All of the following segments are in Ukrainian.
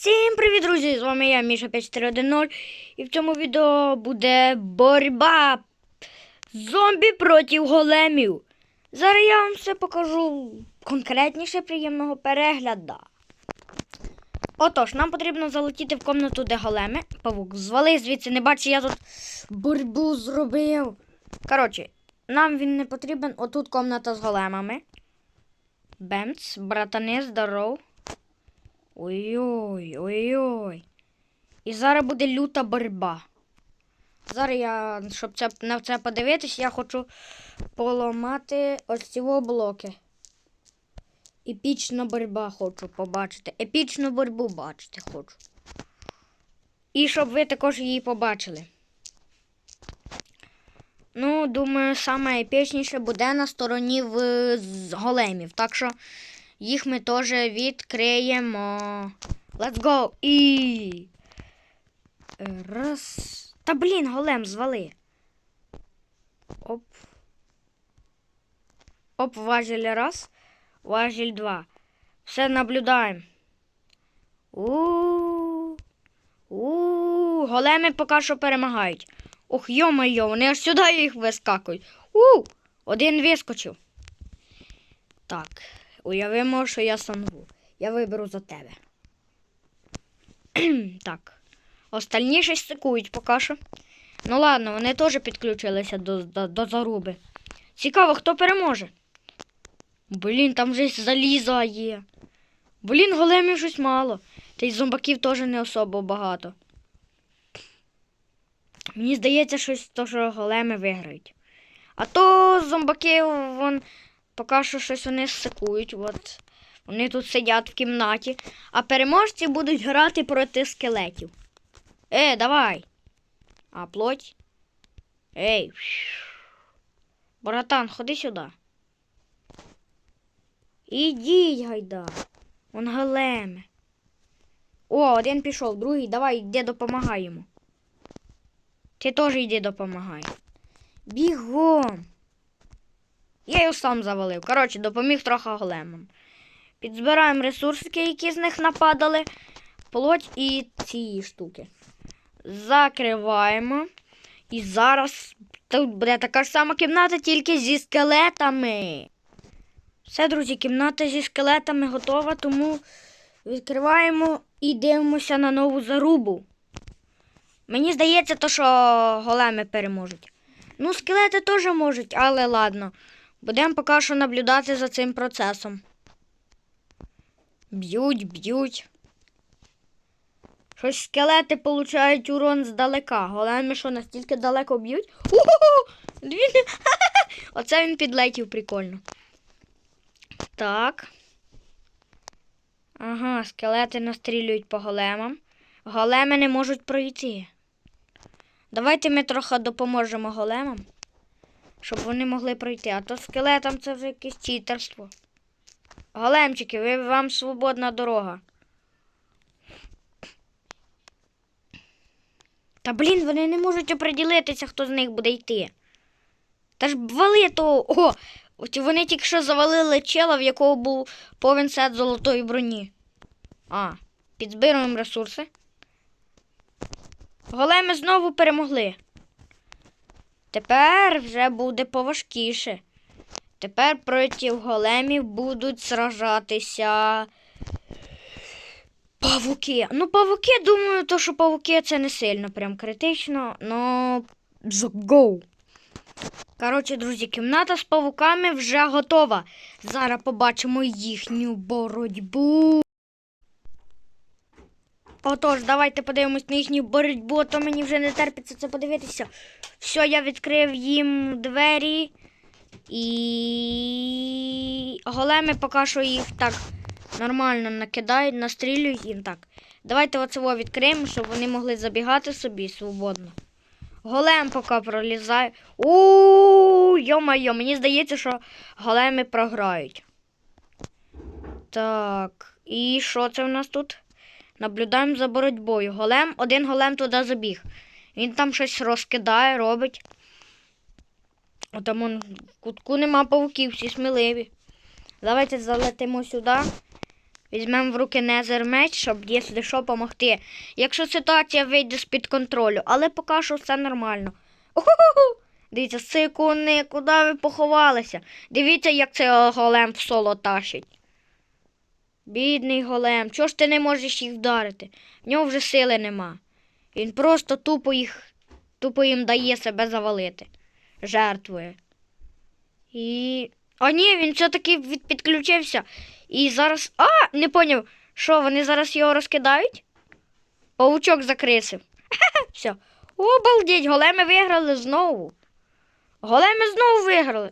Всім привіт, друзі! З вами я, Міша 5410. І в цьому відео буде боротьба зомбі проти големів. Зараз я вам все покажу конкретніше приємного перегляду. Отож, нам потрібно залетіти в комнату, де големи. Павук, звали звідси, не бачу, я тут боротьбу зробив. Коротше, нам він не потрібен. Отут комната з големами. Бемц, братани, здоров. Ой-ой, ой-ой. І зараз буде люта боротьба. Зараз я, щоб це, на це подивитись, я хочу поламати ось ці блоки. Епічна боротьба хочу побачити. Епічну боротьбу бачити хочу. І щоб ви також її побачили. Ну, думаю, саме епічніше буде на стороні в големів. Так що їх ми теж відкриємо. Let's go! І. Раз. Та блін, голем звали. Оп. Оп, важіль раз. Важіль два. Все наблюдаємо. У, -у, -у, у Големи поки що перемагають. Ох, йо-моє, вони аж сюди їх вискакують. У. Один вискочив. Так. Уявимо, що я сангу. Я виберу за тебе. так. Остальні щось стикують поки що. Ну ладно, вони теж підключилися до, до, до заруби. Цікаво, хто переможе. Блін, там же заліза є. Блін, големів щось мало. Та й зомбаків теж не особо багато. Мені здається, щось то, що големи виграють. А то зомбаки, вон, поки що щось вони сикують. От. Вони тут сидять в кімнаті, а переможці будуть грати проти скелетів. Е, давай. А плоть? Ей. Братан, ходи сюди. Ідіть, гайда. Он големе. О, один пішов, другий, давай, йди допомагай йому. Ти теж йди допомагай. Бігом. Я його сам завалив. Коротше, допоміг трохи големам. Підзбираємо ресурсики, які з них нападали. Плоть і ці штуки. Закриваємо. І зараз тут буде така ж сама кімната, тільки зі скелетами. Все, друзі, кімната зі скелетами готова, тому відкриваємо і дивимося на нову зарубу. Мені здається, то, що големи переможуть. Ну, скелети теж можуть, але ладно. Будемо поки що наблюдати за цим процесом. Б'ють, б'ють. Щось скелети получають урон здалека. Големи що настільки далеко б'ють. Оце він підлетів прикольно. Так. Ага, скелети настрілюють по големам. Големи не можуть пройти. Давайте ми трохи допоможемо големам, щоб вони могли пройти. А то скелетам це вже якесь читерство. Големчики, ви вам свободна дорога. Та блін, вони не можуть оприділитися, хто з них буде йти. Та ж вали то. О! От вони тільки що завалили чела, в якого був повен сет золотої броні. А, підзбируємо ресурси. Големи знову перемогли. Тепер вже буде поважкіше. Тепер проти големів будуть сражатися. Павуки. Ну, павуки, думаю, то, що павуки це не сильно прям критично, но go. Коротше, друзі, кімната з павуками вже готова. Зараз побачимо їхню боротьбу. Отож, давайте подивимось на їхню боротьбу, то мені вже не терпиться це подивитися. Все, я відкрив їм двері. І големи поки що їх так нормально накидають, настрілюють їм так. Давайте оцього відкриємо, щоб вони могли забігати собі свободно. Голем поки пролізає. У йо-майо, мені здається, що големи програють. Так, і що це в нас тут? Наблюдаємо за боротьбою. Голем, один голем туди забіг. Він там щось розкидає, робить. Там он, в кутку нема павуків, всі сміливі. Давайте залетимо сюди. Візьмемо в руки незер меч, щоб, якщо що, помогти. Якщо ситуація вийде з-під контролю, але поки що все нормально. Дивіться, сикуни, куди ви поховалися? Дивіться, як цей голем в соло тащить. Бідний голем, чого ж ти не можеш їх вдарити? В нього вже сили нема. Він просто тупо їх, тупо їм дає себе завалити. Жертвує. І. А ні, він все-таки підключився. І зараз. А! Не поняв, що вони зараз його розкидають? Павучок закрисив. Все. Обалдеть, големи виграли знову. Големи знову виграли.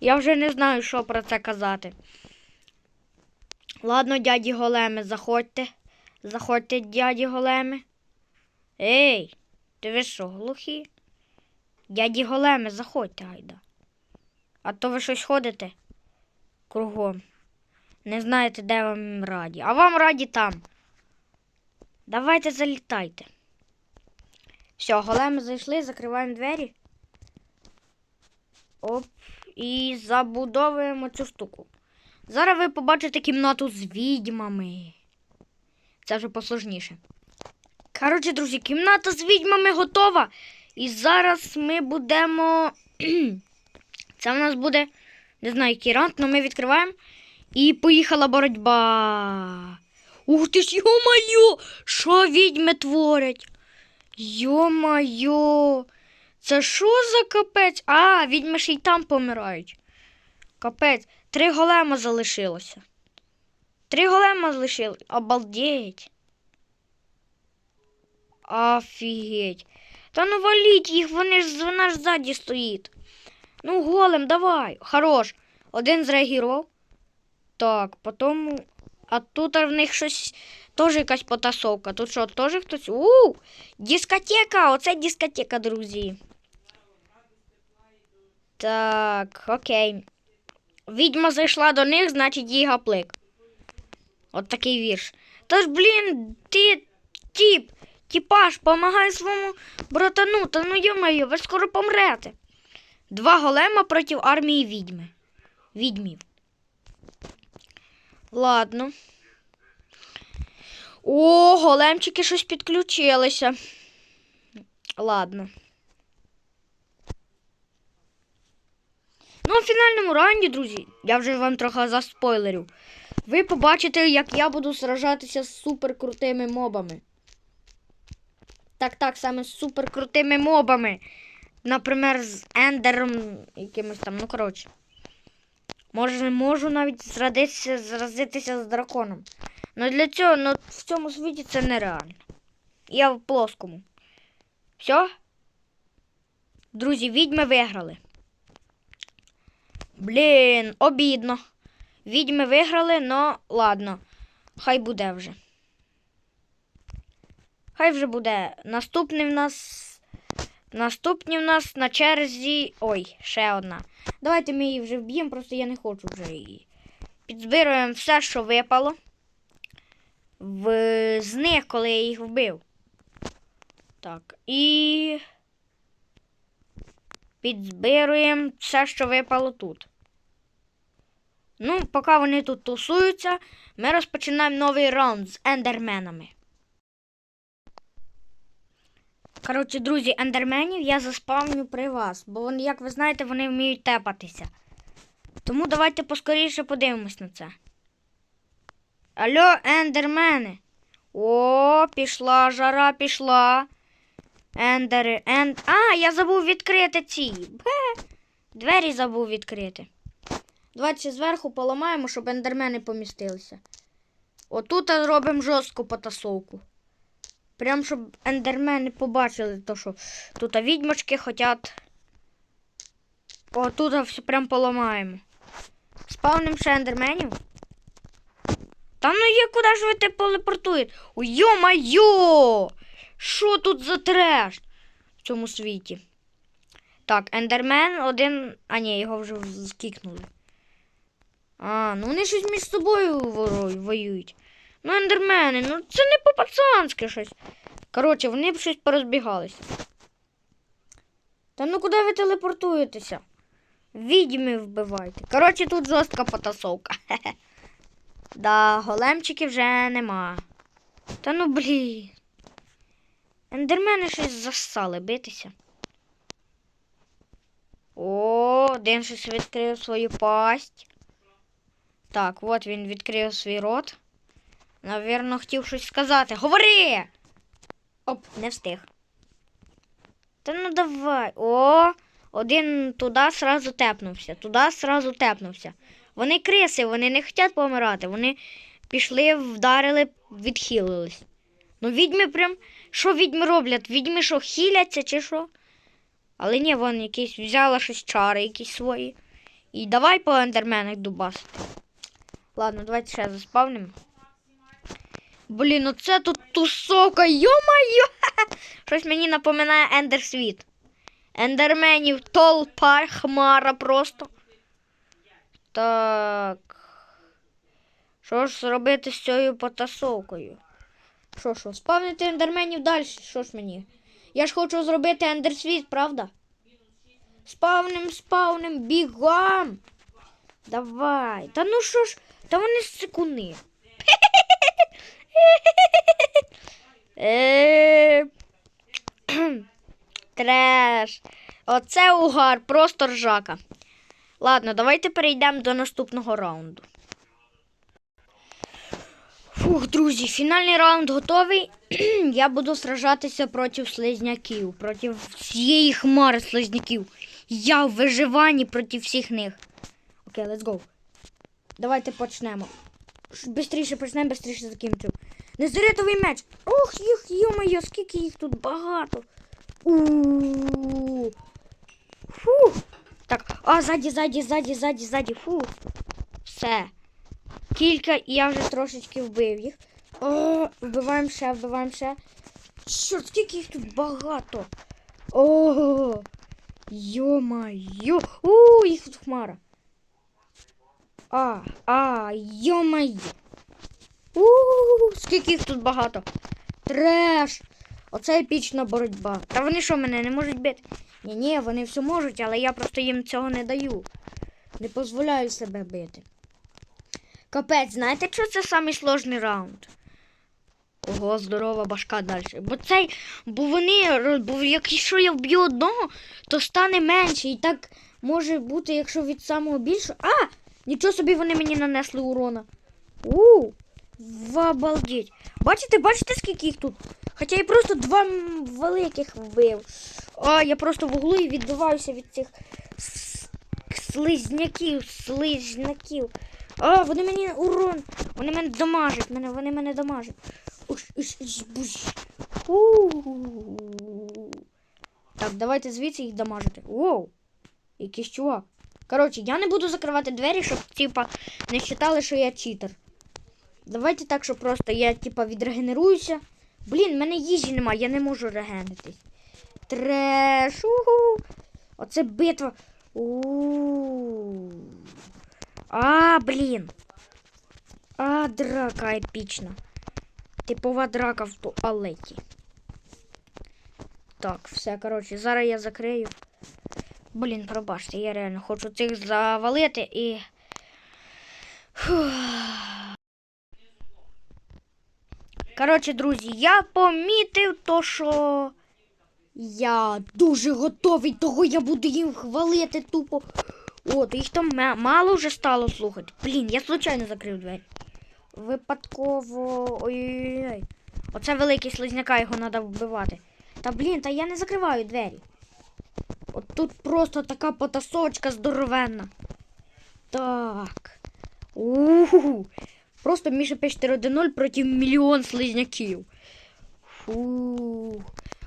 Я вже не знаю, що про це казати. Ладно, дяді големи, заходьте. Заходьте, дяді големи. Ей, ти ви що, глухі? Дяді големи, заходьте, гайда. А то ви щось ходите кругом. Не знаєте, де вам раді. А вам раді там. Давайте залітайте. Все, големи зайшли, закриваємо двері. Оп. І забудовуємо цю штуку. Зараз ви побачите кімнату з відьмами. Це вже посложніше. Коротше, друзі, кімната з відьмами готова. І зараз ми будемо. Це в нас буде, не знаю, який ранг, але ми відкриваємо. І поїхала боротьба. Ух ти ж, йо-моє! Що відьми творять? Йо-моє! Це що за капець? А, відьми ще й там помирають. Капець, три голема залишилося. Три голема залишилось. Обалдеть. Офігеть. Та ну валіть їх, вони ж вона ж ззаді стоїть. Ну, голем, давай. Хорош. Один зреагував. Так, потім. А тут в них щось теж якась потасовка. Тут що, теж хтось. У! Дискотека! Оце дискотека, друзі. Так, окей. Відьма зайшла до них, значить їй гаплик. От такий вірш. Тож, блін, ти тіп, тіпаш, помагай своєму братану, та ну йомаю, ви скоро помрете. Два голема проти армії відьми. Відьмів. Ладно. О, големчики щось підключилися. Ладно. Ну, в фінальному раунді, друзі, я вже вам трохи заспойлерю. Ви побачите, як я буду сражатися з суперкрутими мобами. Так, так, саме з суперкрутими мобами. Наприклад, з ендером якимось там, ну коротше. Може, можу навіть зрадитися, зразитися з драконом. Ну для цього ну, в цьому світі це нереально. Я в плоскому. Все? Друзі, відьми виграли. Блін, обідно. Відьми виграли, но ладно. Хай буде вже. Хай вже буде. Наступний в нас. Наступні в нас на черзі. Ой, ще одна. Давайте ми її вже вб'ємо, просто я не хочу вже її. Підзбируємо все, що випало. В... З них, коли я їх вбив. Так, і. Підзбируємо все, що випало тут. Ну, поки вони тут тусуються, ми розпочинаємо новий раунд з ендерменами. Коротше, друзі, ендерменів я заспавню при вас, бо вони, як ви знаєте, вони вміють тепатися. Тому давайте поскоріше подивимось на це. Алло, ендермени. О, пішла, жара пішла. Ендери, енд. А, я забув відкрити ці. Бе. Двері забув відкрити. Давайте зверху поламаємо, щоб ендермени помістилися. Отут робимо жорстку потасовку. Прям щоб ендермени побачили, то що тут відьмочки хотять. О, тут все прям поламаємо. Спавним ще ендерменів. Та ну є куди ж ви те телепортуєте? Ой, йо-майо! Що тут за треш в цьому світі? Так, ендермен один. А ні, його вже скікнули. А, ну вони щось між собою воюють. Ну, ендермени, ну це не по-пацанськи щось. Коротше, вони б щось порозбігалися. Та ну куди ви телепортуєтеся? Відьми вбивайте. Коротше, тут жорстка потасовка. Да, големчиків вже нема. Та ну блін. Ендермени щось засали битися. О, один щось відкрив свою пасть. Так, от він відкрив свій рот. Навірно, хотів щось сказати. Говори! Оп, не встиг. Та ну давай. О, один туди сразу тепнувся. Туди сразу тепнувся. Вони криси, вони не хочуть помирати. Вони пішли, вдарили, відхилились. Ну, відьми прям. Що відьми роблять? Відьми що, хіляться чи що? Але ні, вон якісь взяла щось чари, якісь свої. І давай по ендерменах дубасити. Ладно, давайте ще заспавнимо. Блін, оце тут тусовка, йо-моє! Щось мені напоминає Ендерсвіт. Ендерменів толпа, хмара просто. Так. Що ж зробити з цією потасовкою? Що що, спавнити ендерменів далі? Що ж мені? Я ж хочу зробити ендерсвіт, правда? Спавним, спавним, бігом. Давай. Та ну що ж, та вони секуни. Е, Треш. Оце угар, просто ржака. Ладно, давайте перейдемо до наступного раунду. Фух, друзі, фінальний раунд готовий. Я буду сражатися проти слизняків, проти всієї хмари слизняків. Я в виживанні проти всіх них. Окей, let's go. Давайте почнемо. Бистріше почнемо, бистріше закінчимо. Незаритовий меч. Ох, їх, йо-моє, скільки їх тут багато. Фух. Так, а, ззаді, ззаді, ззаді, ззаді, ззаді. Фух. Все. Кілька, і я вже трошечки вбив їх. О, вбиваємо ще, вбиваємо ще. Чорт, скільки їх тут багато. О, йо-моє. У, їх тут хмара. А, а, йо-моє. У, скільки їх тут багато. Треш. Оце епічна боротьба. Та вони що мене не можуть бити? Ні, ні, вони все можуть, але я просто їм цього не даю. Не дозволяю себе бити. Капець, знаєте, що це самий раунд? Ого, здорова башка далі. Бо цей, бо вони, бо якщо я вб'ю одного, то стане менше. І так може бути, якщо від самого більшого. А! Нічого собі вони мені нанесли урона. У, обалдеть. Бачите, бачите, скільки їх тут? Хоча я просто два великих вбив. А, я просто в углу і відбиваюся від цих слизняків, слизняків. А, вони мені урон. Вони мене дамажать, мене, вони мене дамажать. Уш. Так, давайте звідси їх дамажити. Воу. Якийсь чувак. Коротше, я не буду закривати двері, щоб типа не вважали, що я читер. Давайте так, що просто я типа відрегенеруюся. Блін, в мене їжі немає, я не можу регенитись. Треш. Уху. Оце битва. У. А, блін. А, драка епічна. Типова драка в туалеті. Так, все, коротше, зараз я закрию. Блін, пробачте, я реально хочу цих завалити і. Коротше, друзі, я помітив то, що я дуже готовий, того я буду їм хвалити тупо. От, їх там мало вже стало слухати. Блін, я случайно закрив двері. Випадково. Ой-ой-ой. Оце великий слизняка, його треба вбивати. Та блін, та я не закриваю двері. От тут просто така потасовочка здоровенна. Так. У-ху-ху. Просто Міша 5-4-1-0 проти мільйон слизняків. Фу.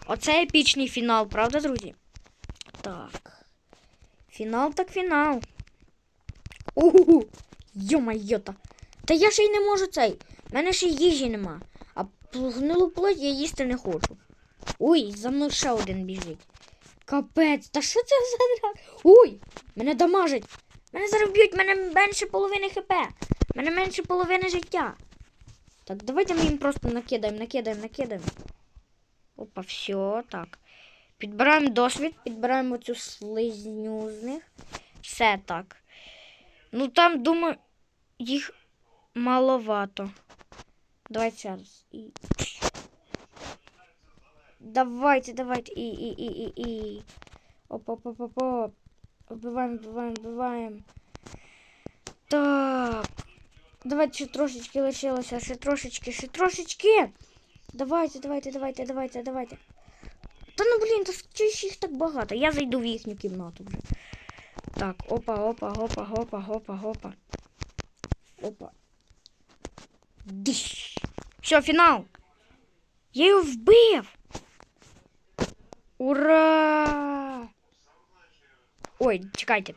Оце епічний фінал, правда, друзі? Так. Фінал так фінал. Угу. Йо-майота. Та я ще й не можу цей. У мене ще їжі нема. А гнилу плоть я їсти не хочу. Ой, за мною ще один біжить. Капець, та що це за драк? Ой, мене дамажить. Мене зараз б'ють, мене менше половини хп. Мене менше половини життя. Так, давайте ми їм просто накидаємо, накидаємо, накидаємо. Опа, все, так. Підбираємо досвід, підбираємо цю слизню з них. Все так. Ну там, думаю, їх. маловато. Давайте ще раз. І... Давайте, давайте. І, і, і, і, і. Оп, оп, оп, оп, оп. Вбиваємо, вбиваємо, вбиваємо. Так. Давайте ще трошечки лишилося, ще трошечки, ще трошечки. Давайте, давайте, давайте, давайте, давайте. Та ну блін, та чогось їх так багато. Я зайду в їхню кімнату вже. Так, опа, опа, опа, опа, опа, опа. Опа. Диш. Все, фінал. Я його вбив. Ура! Ой, чекайте.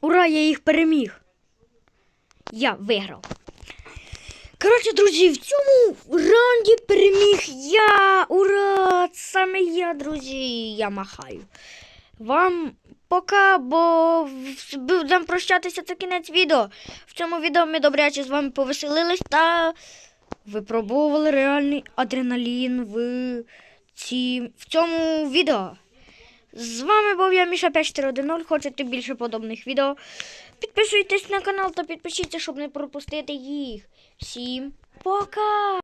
Ура, я їх переміг. Я виграв. Коротше, друзі, в цьому раунді переміг я. Ура! Саме я, друзі, я махаю. Вам пока, бо будемо прощатися це кінець відео. В цьому відео ми добряче з вами повеселились та випробовували реальний адреналін в, ці... в цьому відео. З вами був я Міша 5410. Хочете більше подобних відео? Підписуйтесь на канал та підпишіться, щоб не пропустити їх. Всім пока!